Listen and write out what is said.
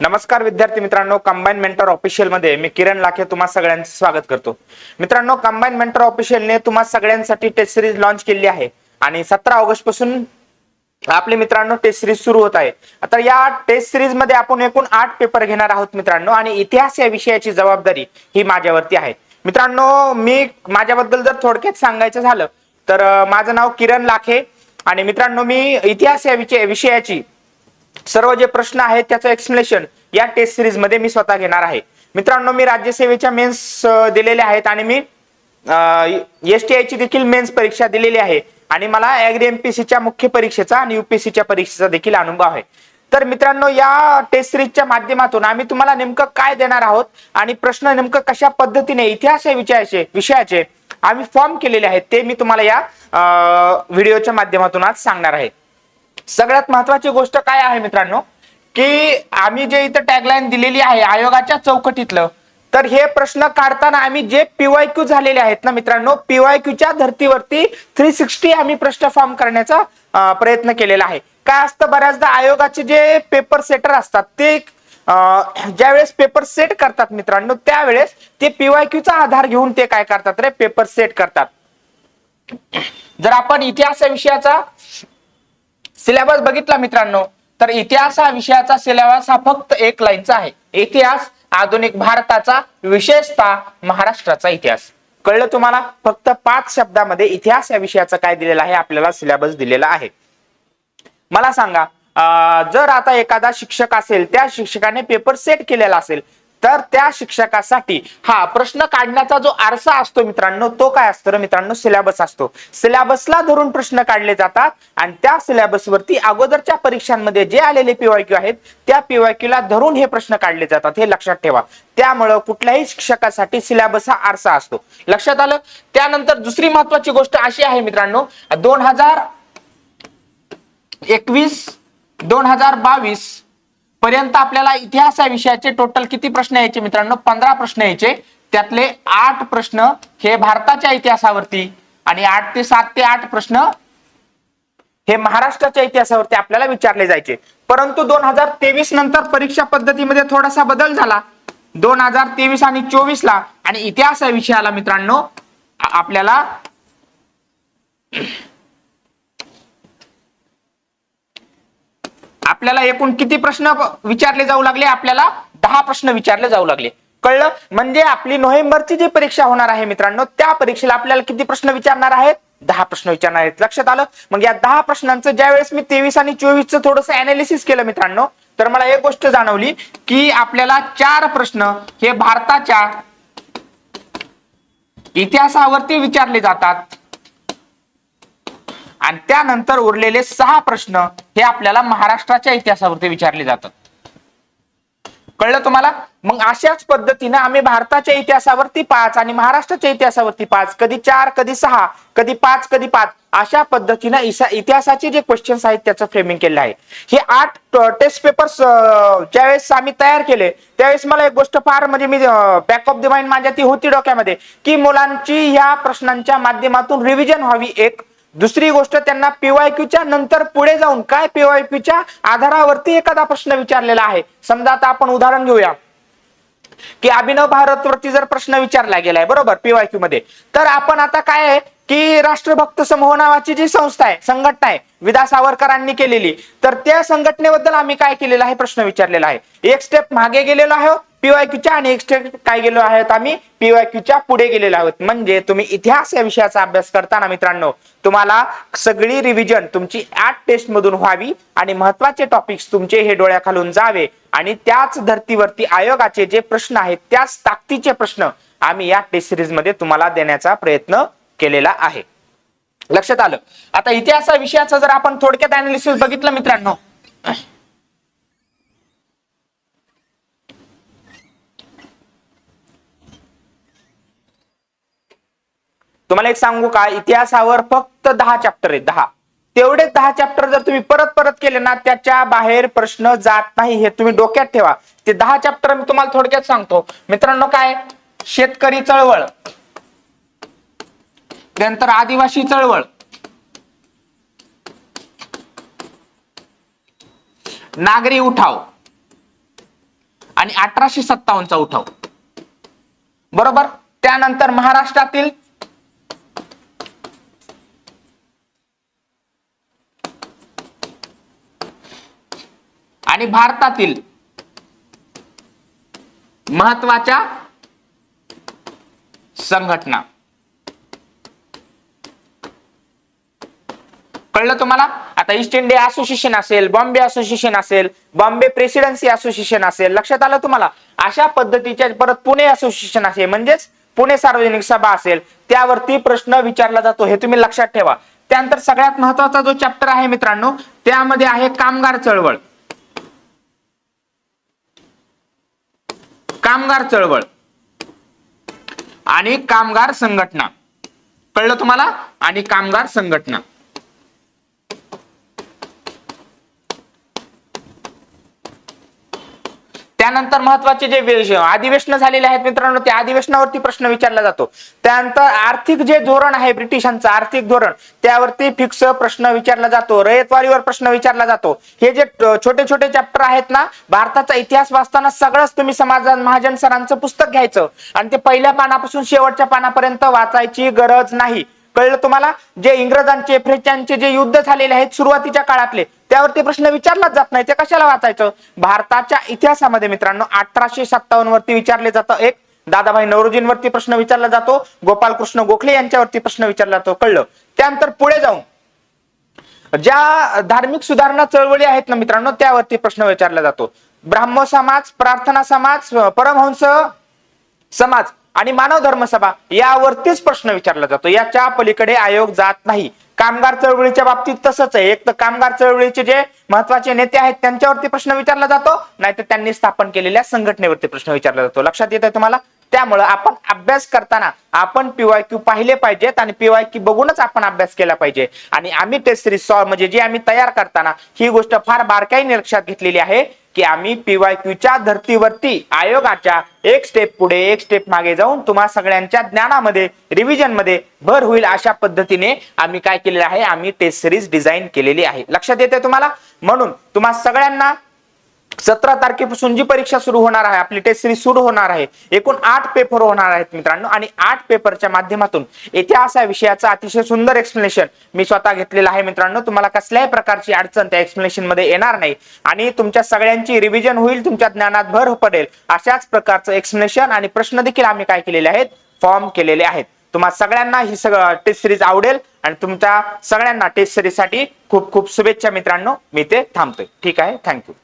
नमस्कार विद्यार्थी मित्रांनो कंबाईन मेंटर ऑफिशियलमध्ये मी किरण लाखे तुम्हा सगळ्यांचं स्वागत करतो. मित्रांनो कंबाईन मेंटर ऑफिशियलने तुम्हा सगळ्यांसाठी टेस्ट सिरीज लॉन्च केली आहे. आणि सतरा ऑगस्टपासून आपले मित्रांनो टेस्ट सिरीज सुरू होत आहे. आता या टेस्ट सिरीजमध्ये आपण एकूण आठ पेपर घेणार आहोत मित्रांनो आणि इतिहास या विषयाची जबाबदारी ही माझ्यावरती आहे. मित्रांनो मी माझ्याबद्दल जर थोडक्यात सांगायचं झालं तर माझं नाव किरण लाखे आणि मित्रांनो मी इतिहास या विषय विषयाची सर्व जे प्रश्न आहेत त्याचं एक्सप्लेनेशन या टेस्ट सिरीजमध्ये मी स्वतः घेणार आहे. मित्रांनो मी राज्यसेवेच्या मेन्स दिलेल्या आहेत आणि मी एस टी आय ची देखील मेन्स परीक्षा दिलेली आहे आणि मला अॅग्री एमपीसीच्या मुख्य परीक्षेचा आणि युपीएससीच्या परीक्षेचा देखील अनुभव आहे. तर मित्रांनो या टेस्ट सिरीजच्या माध्यमातून आम्ही तुम्हाला नेमकं काय देणार आहोत आणि प्रश्न नेमकं कशा पद्धतीने इतिहास या विषयाचे विषयाचे आम्ही फॉर्म केलेले आहेत ते मी तुम्हाला या व्हिडिओच्या माध्यमातून आज सांगणार आहे. सगळ्यात महत्वाची गोष्ट काय आहे मित्रांनो? की आम्ही जे इथं टॅगलाईन दिलेली आहे आयोगाच्या चौकटीतलं तर हे प्रश्न काढताना आम्ही जे पीवाय क्यू झालेले आहेत ना मित्रांनो पीवाय क्यूच्या धर्तीवरती थ्री सिक्स्टी आम्ही प्रश्न फॉर्म करण्याचा प्रयत्न केलेला आहे. काय असतं बऱ्याचदा आयोगाचे जे पेपर सेटर असतात ते ज्यावेळेस पेपर सेट करतात मित्रांनो त्यावेळेस ते पीवाय क्यूचा आधार घेऊन ते काय करतात रे? पेपर सेट करतात. जर आपण इतिहास विषयाचा सिलेबस बघितला मित्रांनो? तर इतिहास हा विषयाचा सिलेबस हा फक्त एक लाईनचा आहे. इतिहास आधुनिक भारताचा विशेषतः महाराष्ट्राचा इतिहास. कळलं तुम्हाला? फक्त पाच शब्दामध्ये इतिहास या विषयाचा काय दिलेला आहे आपल्याला सिलेबस दिलेला आहे. मला सांगा जर आता एखादा शिक्षक असेल त्या शिक्षकाने पेपर सेट केलेला असेल तर त्या शिक्षकासाठी हा प्रश्न काढण्याचा जो आरसा असतो मित्रांनो तो काय असतो मित्रांनो? सिलेबस असतो. सिलेबसला धरून प्रश्न काढले जातात आणि त्या सिलेबसवरती अगोदरच्या परीक्षांमध्ये जे आलेले पीवायक्यू आहेत त्या पीवायक्यू ला धरून हे प्रश्न काढले जातात. हे लक्षात ठेवा. त्यामुळं कुठल्याही शिक्षकासाठी सिलेबस हा आरसा असतो. लक्षात आलं? त्यानंतर दुसरी महत्वाची गोष्ट अशी आहे मित्रांनो दोन हजार एकवीस दोन हजार बावीस पर्यंत आपल्याला इतिहास या विषयाचे टोटल किती प्रश्न यायचे मित्रांनो? पंधरा प्रश्न यायचे. त्यातले आठ प्रश्न हे भारताच्या इतिहासावरती आणि आठ ते सात ते आठ प्रश्न हे महाराष्ट्राच्या इतिहासावरती आपल्याला विचारले जायचे. परंतु दोन हजार तेवीस नंतर परीक्षा पद्धतीमध्ये थोडासा बदल झाला. दोन हजार तेवीस आणि चोवीस ला आणि इतिहास या विषयाला मित्रांनो आपल्याला आपल्याला एकूण किती प्रश्न विचारले जाऊ लागले? आपल्याला दहा प्रश्न विचारले जाऊ लागले. कळलं? म्हणजे आपली नोव्हेंबरची जी परीक्षा होणार आहे मित्रांनो त्या परीक्षेला आपल्याला किती प्रश्न विचारणार आहेत? दहा प्रश्न विचारणार आहेत. लक्षात आलं? मग या दहा प्रश्नांचं ज्यावेळेस मी तेवीस आणि चोवीसचं थोडंसं अनालिसिस केलं मित्रांनो तर मला एक गोष्ट जाणवली की आपल्याला चार प्रश्न हे भारताच्या इतिहासावरती विचारले जातात. आणि त्यानंतर उरलेले सहा प्रश्न हे आपल्याला महाराष्ट्राच्या इतिहासावरती विचारले जातात. कळलं तुम्हाला? मग अशाच पद्धतीने आम्ही भारताच्या इतिहासावरती पाच आणि महाराष्ट्राच्या इतिहासावरती पाच कधी चार कधी सहा कधी पाच कधी पाच अशा पद्धतीने इसा- इतिहासाचे जे क्वेश्चन्स आहेत त्याचं फ्रेमिंग केलं आहे. हे आठ टेस्ट पेपर्स ज्यावेळेस आम्ही तयार केले त्यावेळेस मला एक गोष्ट फार म्हणजे मी बॅक ऑफ द माइंड माझ्या ती होती डोक्यामध्ये की मुलांची ह्या प्रश्नांच्या माध्यमातून रिव्हिजन व्हावी एक दुसरी गोष्ट त्यांना पीवायक्यूच्या नंतर पुढे जाऊन काय पीवायक्यूच्या आधारावरती एखादा प्रश्न विचारलेला आहे. समजा आता आपण उदाहरण घेऊया. की अभिनव भारतवरती जर प्रश्न विचारला गेलाय बरोबर पीवायक्यू मध्ये. तर आपण आता काय आहे? की राष्ट्रभक्त समूह नावाची जी संस्था आहे संघटना आहे विदा सावरकरांनी केलेली. तर त्या संघटनेबद्दल आम्ही काय केलेलं आहे? प्रश्न विचारलेला आहे. एक स्टेप मागे गेलेलो आहोत हो. पीवायक्यूच्या आणि एक काय गेलो आहेत? आम्ही पीवायक्यूच्या पुढे गेलेलो आहोत. म्हणजे तुम्ही इतिहास या विषयाचा अभ्यास करताना मित्रांनो तुम्हाला सगळी रिव्हिजन तुमची आठ टेस्ट मधून व्हावी आणि महत्त्वाचे टॉपिक्स तुमचे हे डोळ्याखालून जावे आणि त्याच धर्तीवरती आयोगाचे जे प्रश्न आहेत त्याच ताकदीचे प्रश्न आम्ही या टेस्ट सिरीजमध्ये तुम्हाला देण्याचा प्रयत्न केलेला आहे. लक्षात आलं? आता इतिहास या विषयाचं जर आपण थोडक्यात अनालिसिस बघितलं मित्रांनो तुम्हाला एक सांगू का? इतिहासावर फक्त दहा चॅप्टर आहेत दहा. तेवढे दहा चॅप्टर जर तुम्ही परत परत केले ना त्याच्या बाहेर प्रश्न जात नाही हे तुम्ही डोक्यात ठेवा. ते दहा चॅप्टर मी तुम्हाला थोडक्यात सांगतो. मित्रांनो काय? शेतकरी चळवळ. त्यानंतर आदिवासी चळवळ. नागरी उठाव. आणि अठराशे सत्तावन्नचा उठाव. बरोबर? त्यानंतर महाराष्ट्रातील आणि भारतातील महत्त्वाच्या संघटना. कळलं तुम्हाला? आता ईस्ट इंडिया असोसिएशन असेल बॉम्बे असोसिएशन असेल बॉम्बे प्रेसिडेन्सी असोसिएशन असेल लक्षात आलं तुम्हाला? अशा पद्धतीच्या परत पुणे असोसिएशन असेल म्हणजेच पुणे सार्वजनिक सभा असेल त्यावरती प्रश्न विचारला जातो हे तुम्ही लक्षात ठेवा. त्यानंतर सगळ्यात महत्त्वाचा जो चॅप्टर आहे मित्रांनो त्यामध्ये आहे कामगार चळवळ. कामगार चळवळ आणि कामगार संघटना. कळलं तुम्हाला? आणि कामगार संघटना. त्यानंतर महत्त्वाचे जे अधिवेशन झालेले आहेत मित्रांनो त्या अधिवेशनावरती प्रश्न विचारला जातो. त्यानंतर आर्थिक जे धोरण आहे ब्रिटिशांचं आर्थिक धोरण त्यावरती फिक्स प्रश्न विचारला जातो. रयतवारीवर प्रश्न विचारला जातो. हे जे छोटे छोटे चॅप्टर आहेत ना भारताचा इतिहास वाचताना सगळंच तुम्ही समाज महाजन सरांचं पुस्तक घ्यायचं. आणि ते पहिल्या पानापासून शेवटच्या पानापर्यंत वाचायची गरज नाही. कळलं तुम्हाला? जे इंग्रजांचे फ्रेंचांचे जे युद्ध झालेले आहेत सुरुवातीच्या काळातले त्यावरती प्रश्न विचारलाच जात नाही. ते कशाला वाचायचं? भारताच्या इतिहासामध्ये मित्रांनो अठराशे सत्तावन्न वरती विचारले जातं एक. दादाभाई नवरोजींवरती प्रश्न विचारला जातो. गोपालकृष्ण गोखले यांच्यावरती प्रश्न विचारला जातो. कळलं? त्यानंतर पुढे जाऊन ज्या धार्मिक सुधारणा चळवळी आहेत ना मित्रांनो त्यावरती प्रश्न विचारला जातो. ब्राह्म समाज प्रार्थना समाज परमहंस समाज आणि मानव धर्म सभा यावरतीच प्रश्न विचारला जातो. याच्या पलीकडे आयोग जात नाही. कामगार चळवळीच्या बाबतीत तसंच आहे. एक तर कामगार चळवळीचे जे महत्त्वाचे नेते आहेत त्यांच्यावरती प्रश्न विचारला जातो. नाहीतर त्यांनी स्थापन केलेल्या संघटनेवरती प्रश्न विचारला जातो. लक्षात येत आहे तुम्हाला? त्यामुळं आपण अभ्यास करताना आपण पीवाय क्यू पाहिले पाहिजेत आणि पीवाय क्यू बघूनच आपण अभ्यास केला पाहिजे. आणि आम्ही टेस्ट सिरीज सॉल्व म्हणजे जी आम्ही तयार करताना ही गोष्ट फार बारकाईने लक्षात घेतलेली आहे. की आम्ही पीवाय क्यूच्या धर्तीवरती आयोगाच्या एक स्टेप पुढे एक स्टेप मागे जाऊन तुम्हा सगळ्यांच्या ज्ञानामध्ये रिव्हिजनमध्ये भर होईल अशा पद्धतीने आम्ही काय केलेलं आहे? आम्ही टेस्ट सिरीज डिझाईन केलेली आहे. लक्षात येते तुम्हाला? म्हणून तुम्हा सगळ्यांना सतरा तारखेपासून जी परीक्षा सुरू होणार आहे आपली टेस्ट सिरीज सुरू होणार आहे एकूण आठ पेपर होणार आहेत मित्रांनो. आणि आठ पेपरच्या माध्यमातून इतिहास या विषयाचं अतिशय सुंदर एक्सप्लेनेशन मी स्वतः घेतलेलं आहे मित्रांनो. तुम्हाला कसल्याही प्रकारची अडचण त्या एक्सप्लेनेशनमध्ये येणार नाही. आणि तुमच्या सगळ्यांची रिव्हिजन होईल तुमच्या ज्ञानात भर पडेल अशाच प्रकारचं एक्सप्लेनेशन आणि प्रश्न देखील आम्ही काय केलेले आहेत? फॉर्म केलेले आहेत. तुम्हाला सगळ्यांना ही सगळं टेस्ट सिरीज आवडेल आणि तुमच्या सगळ्यांना टेस्ट सिरीजसाठी खूप खूप शुभेच्छा मित्रांनो. मी ते थांबतोय. ठीक आहे? थँक्यू